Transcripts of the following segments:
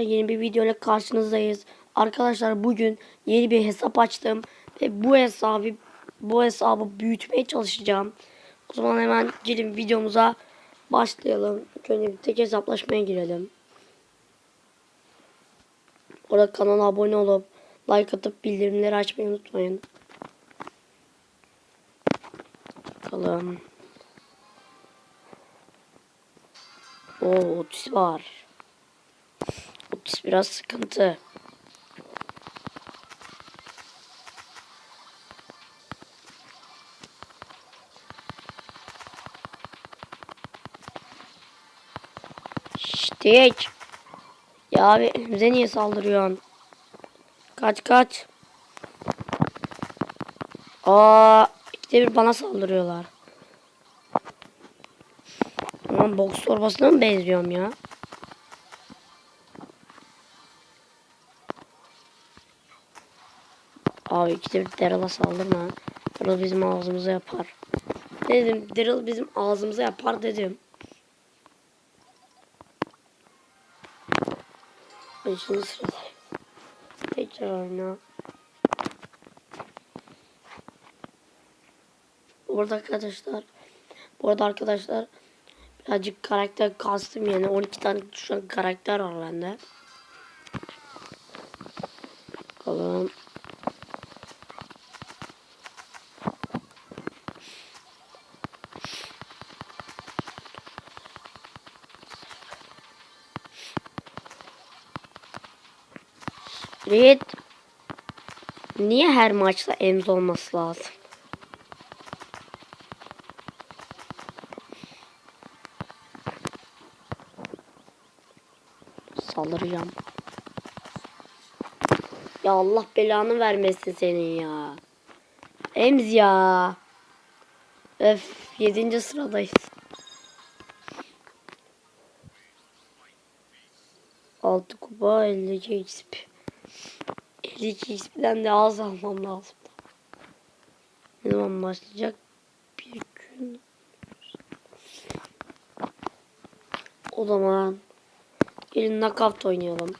Yeni bir video ile karşınızdayız. Arkadaşlar bugün yeni bir hesap açtım ve bu hesabı bu hesabı büyütmeye çalışacağım. O zaman hemen gelin videomuza başlayalım. Önce bir tek hesaplaşmaya girelim. Orada kanala abone olup like atıp bildirimleri açmayı unutmayın. Bakalım. Oo, Otis var. Otis biraz sıkıntı. Ştik. Ya abi bize niye saldırıyorsun? Kaç kaç. Aa, ikide bir bana saldırıyorlar. Aman boks torbasına mı benziyorum ya? Abi ikide bir Daryl'a saldırma. Daryl bizim ağzımıza yapar. Dedim? Daryl bizim ağzımıza yapar dedim. Beşinci sırada. Tekrar oyna. Orada arkadaşlar. Bu arada arkadaşlar birazcık karakter kastım yani 12 tane şu an karakter var bende. Bakalım. Red. Niye her maçta emz olması lazım? Saldıracağım. Ya Allah belanı vermesin senin ya. Emz ya. Öf 7. sıradayız. Altı kupa 52 XP. 52 XP'den de az almam lazım. Ne zaman başlayacak? Bir gün. O zaman gelin knockout oynayalım.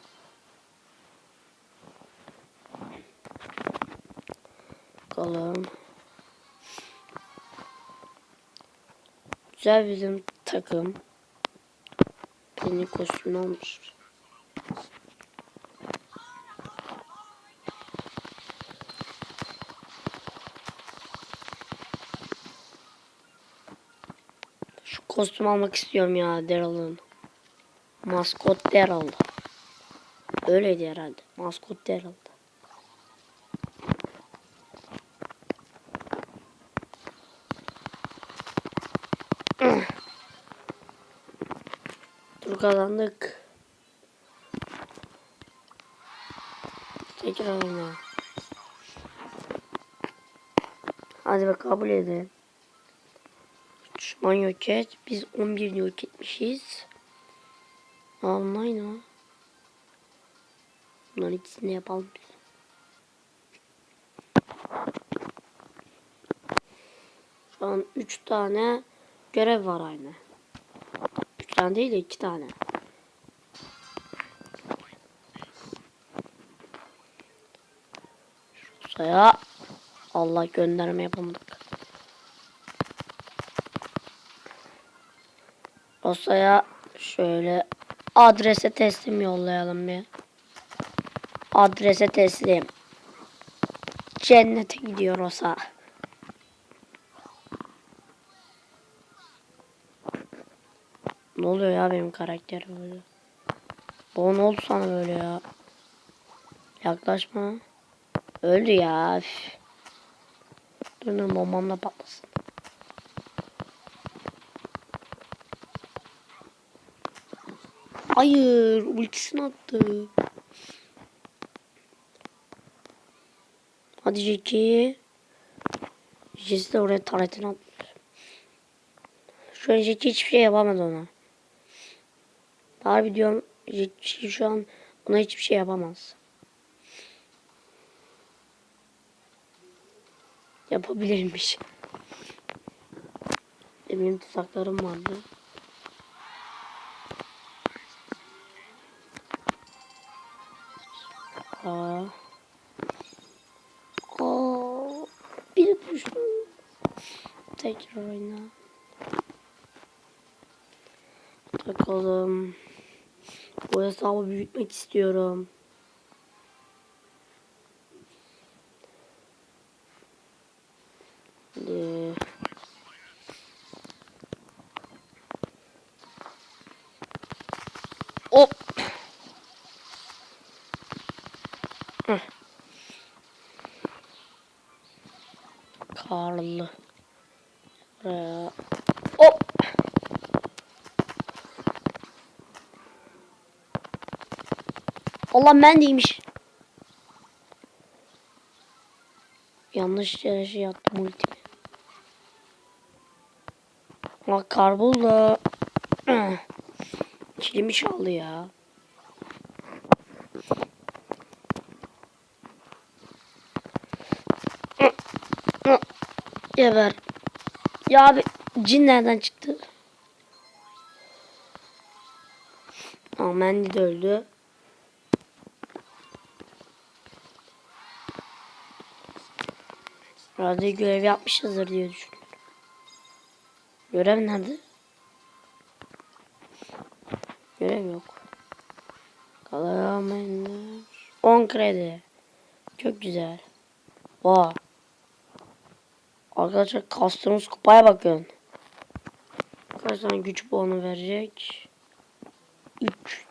Bakalım. Güzel bizim takım. Benim kostüm olmuş. Şu kostüm almak istiyorum ya Daryl'ın. Maskot Daryl. Öyleydi herhalde. Maskot Daryl. Dur kazandık. Tekrar oyna. Hadi bak kabul edelim. Et. Biz 11 yok etmişiz. Online o. Bunların ikisini yapalım biz. Şu an 3 tane görev var aynı. 3 tane değil de 2 tane. Şuraya Allah gönderme yapamadık. Rosa'ya şöyle adrese teslim yollayalım bir. Adrese teslim. Cennete gidiyor Rosa. Ne oluyor ya benim karakterim böyle? Bu ne oldu sana böyle ya? Yaklaşma. Öldü ya. Üf. Dur dur bombamla patlasın. Hayır, ultisini attı. Hadi Jackie. Jesse de oraya taretini atmış. Şu an Jackie hiçbir şey yapamadı ona. Harbi diyorum Jackie şu an ona hiçbir şey yapamaz. Yapabilirmiş. Benim tuzaklarım vardı. Aa. Oo. Bir düştü. Tekrar oyna. Bakalım. Bu hesabı büyütmek istiyorum. Hadi. Hop. Karlı. Buraya. Hop. Allah ben değilmiş. Yanlış yere şey attım ultimi. Ha karbol Kilimi çaldı ya. Geber. Ya abi cin nereden çıktı? Aa Mandy de öldü. Radyo görev yapmışızdır diye düşünüyorum. Görev nerede? Görev yok. Kalamayanlar. 10 kredi. Çok güzel. Vay. Arkadaşlar kastığımız kupaya bakın. Kaç tane güç puanı verecek? 3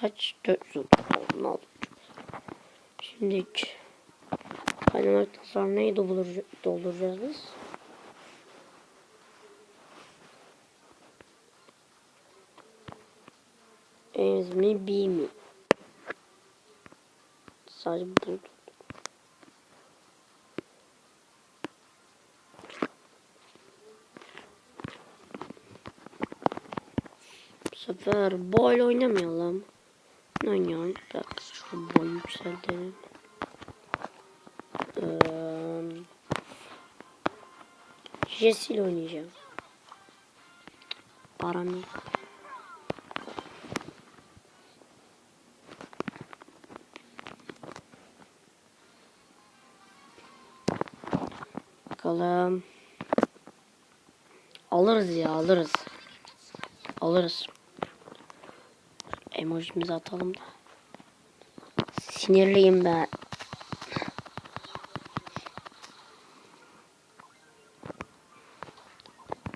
Kaç? 400 ne oldu? Şimdi kaynamaktan sonra neyi dolduracağız, dolduracağız biz? A's mi B mi? Sadece bu. Sefer boy oynamayalım. Ne oynayalım? Bak şu boy yükseltelim. Ee, Jesse ile oynayacağım. Param yok. Bakalım. Alırız ya alırız. Alırız. Emojimizi atalım da. Sinirliyim ben.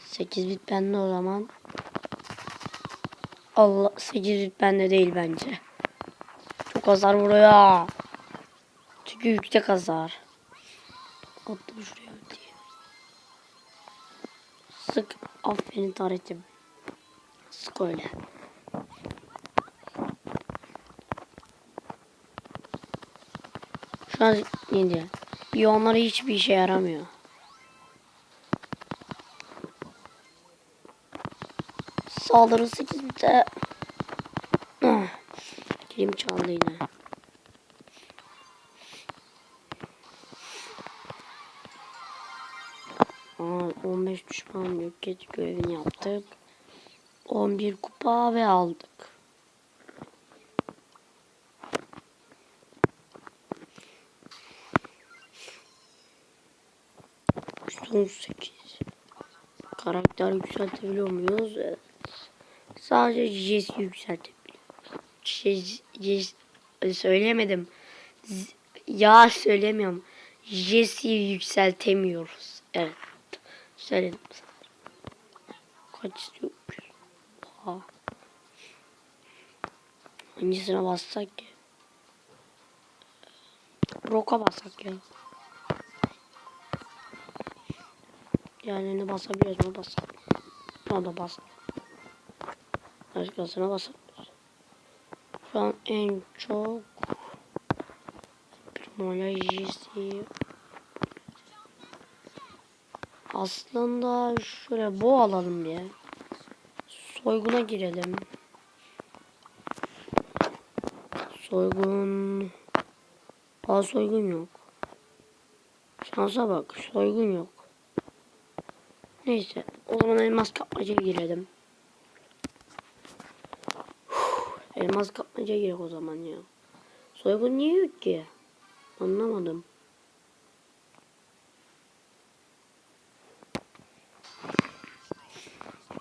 Sekiz bit bende o zaman. Allah 8 bit bende değil bence. Çok hasar vuruyor. Çünkü yüksek hasar. Attım şuraya diye. Sık. Aferin Taret'im. Sık öyle. Şu an? Biyomları hiçbir işe yaramıyor. Saldırı 8 bite. Ah, Kilim çaldı yine. Aa, 15 düşman yok et görevini yaptık. 11 kupa ve aldık. Son 8. Karakter yükseltebiliyor? Evet. Sadece Jess yükseltebiliyoruz. Jess, Jess söylemedim. Z- ya söylemiyorum. Jesse'yi yükseltemiyoruz. Evet. Söyledim. Kaç istiyor? Oha. Hangisine bassak ki? Roka bassak ya. Diğerlerine basabiliyoruz mu basak. O da bas. Başkasına basamıyoruz. Şu an en çok Primolojisi Aslında şöyle bu alalım ya. Soyguna girelim. Soygun. Aa soygun yok. Şansa bak soygun yok. Neyse o zaman elmas kapmacaya girelim. Uf, Elmas kapmaca gerek o zaman ya. Soygun niye yok ki? Anlamadım.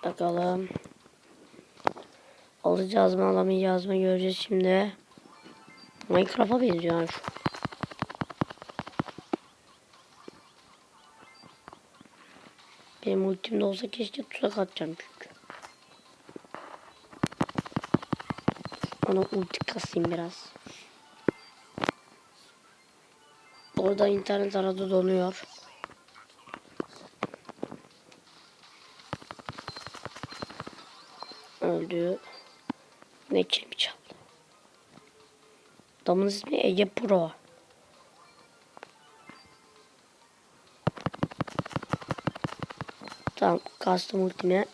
Bakalım. Alacağız mı alamayacağız mı göreceğiz şimdi. Minecraft'a benziyor yani şu. Benim ultimde olsa keşke tuzak atacağım çünkü. Ona ulti kasayım biraz. Orada internet arada donuyor. Öldü. Ne kimi çaldı? Adamın ismi Ege Pro. Tamam kastım ultime.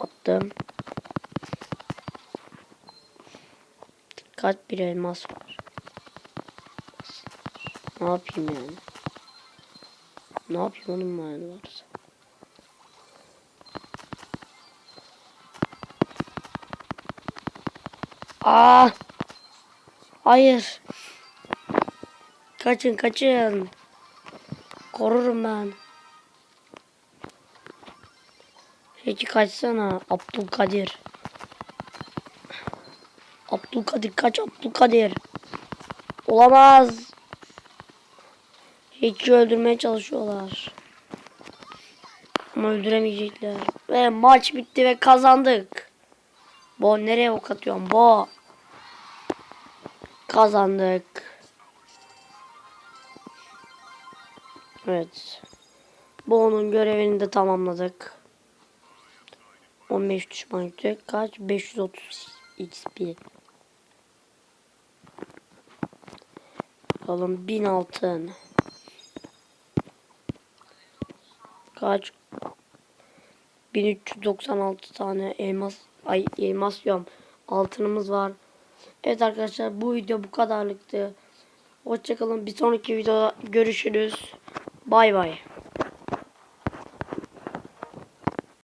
Attım. Dikkat bir elmas var. Ne yapayım yani? Ne yapayım onun mayanı varsa. Aa! Hayır. Kaçın kaçın. Korurum ben. Peki kaçsana Abdülkadir. Abdülkadir kaç Abdülkadir. Olamaz. Hiç'i öldürmeye çalışıyorlar. Ama öldüremeyecekler. Ve maç bitti ve kazandık. Bo nereye ok atıyorsun? Bo. Kazandık. Evet. Bo'nun görevini de tamamladık. 15 düşman yüksek. Kaç? 530 XP. Bakalım 1000 altın. Kaç? 1396 tane elmas ay elmas diyorum. Altınımız var. Evet arkadaşlar bu video bu kadarlıktı. Hoşçakalın. Bir sonraki videoda görüşürüz. Bay bay.